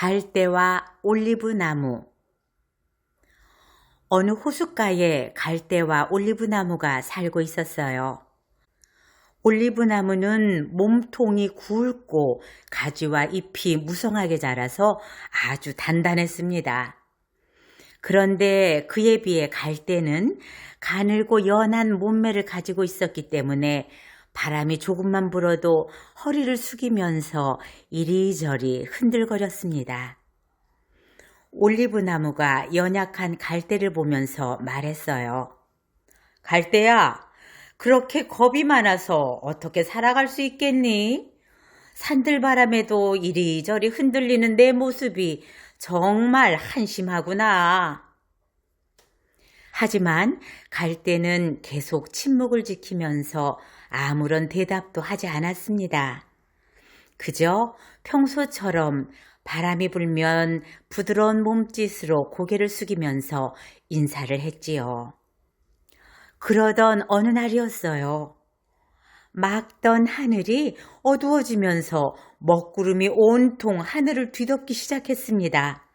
갈대와 올리브 나무 어느 호숫가에 갈대와 올리브 나무가 살고 있었어요. 올리브 나무는 몸통이 굵고 가지와 잎이 무성하게 자라서 아주 단단했습니다. 그런데 그에 비해 갈대는 가늘고 연한 몸매를 가지고 있었기 때문에 바람이 조금만 불어도 허리를 숙이면서 이리저리 흔들거렸습니다. 올리브 나무가 연약한 갈대를 보면서 말했어요. 갈대야, 그렇게 겁이 많아서 어떻게 살아갈 수 있겠니? 산들바람에도 이리저리 흔들리는 내 모습이 정말 한심하구나. 하지만 갈대는 계속 침묵을 지키면서 아무런 대답도 하지 않았습니다. 그저 평소처럼 바람이 불면 부드러운 몸짓으로 고개를 숙이면서 인사를 했지요. 그러던 어느 날이었어요. 막던 하늘이 어두워지면서 먹구름이 온통 하늘을 뒤덮기 시작했습니다.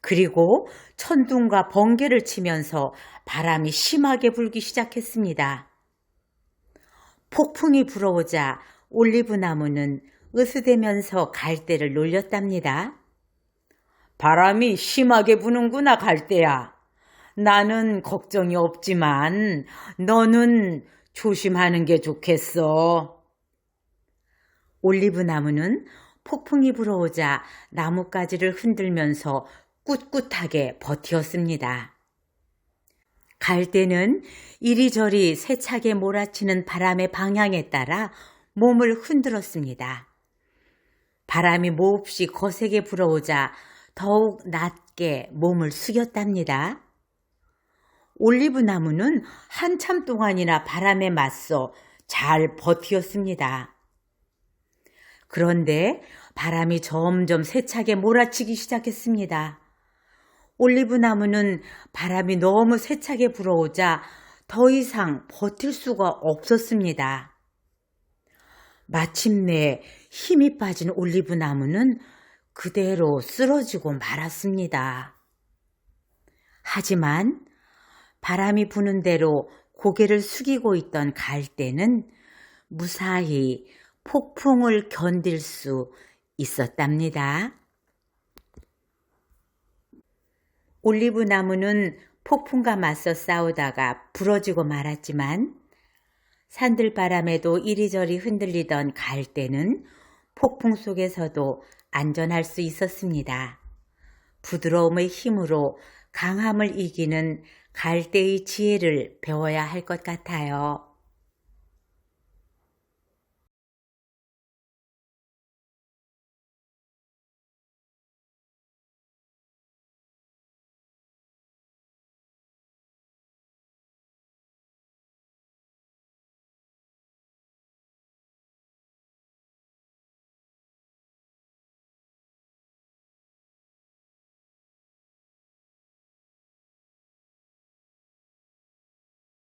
그리고 천둥과 번개를 치면서 바람이 심하게 불기 시작했습니다. 폭풍이 불어오자 올리브 나무는 으스대면서 갈대를 놀렸답니다. 바람이 심하게 부는구나, 갈대야. 나는 걱정이 없지만 너는 조심하는 게 좋겠어. 올리브 나무는 폭풍이 불어오자 나뭇가지를 흔들면서 꿋꿋하게 버티었습니다. 갈대는 이리저리 세차게 몰아치는 바람의 방향에 따라 몸을 흔들었습니다. 바람이 몹시 거세게 불어오자 더욱 낮게 몸을 숙였답니다. 올리브 나무는 한참 동안이나 바람에 맞서 잘 버티었습니다. 그런데 바람이 점점 세차게 몰아치기 시작했습니다. 올리브 나무는 바람이 너무 세차게 불어오자 더 이상 버틸 수가 없었습니다. 마침내 힘이 빠진 올리브 나무는 그대로 쓰러지고 말았습니다. 하지만 바람이 부는 대로 고개를 숙이고 있던 갈대는 무사히 폭풍을 견딜 수 있었답니다. 올리브 나무는 폭풍과 맞서 싸우다가 부러지고 말았지만 산들 바람에도 이리저리 흔들리던 갈대는 폭풍 속에서도 안전할 수 있었습니다. 부드러움의 힘으로 강함을 이기는 갈대의 지혜를 배워야 할 것 같아요.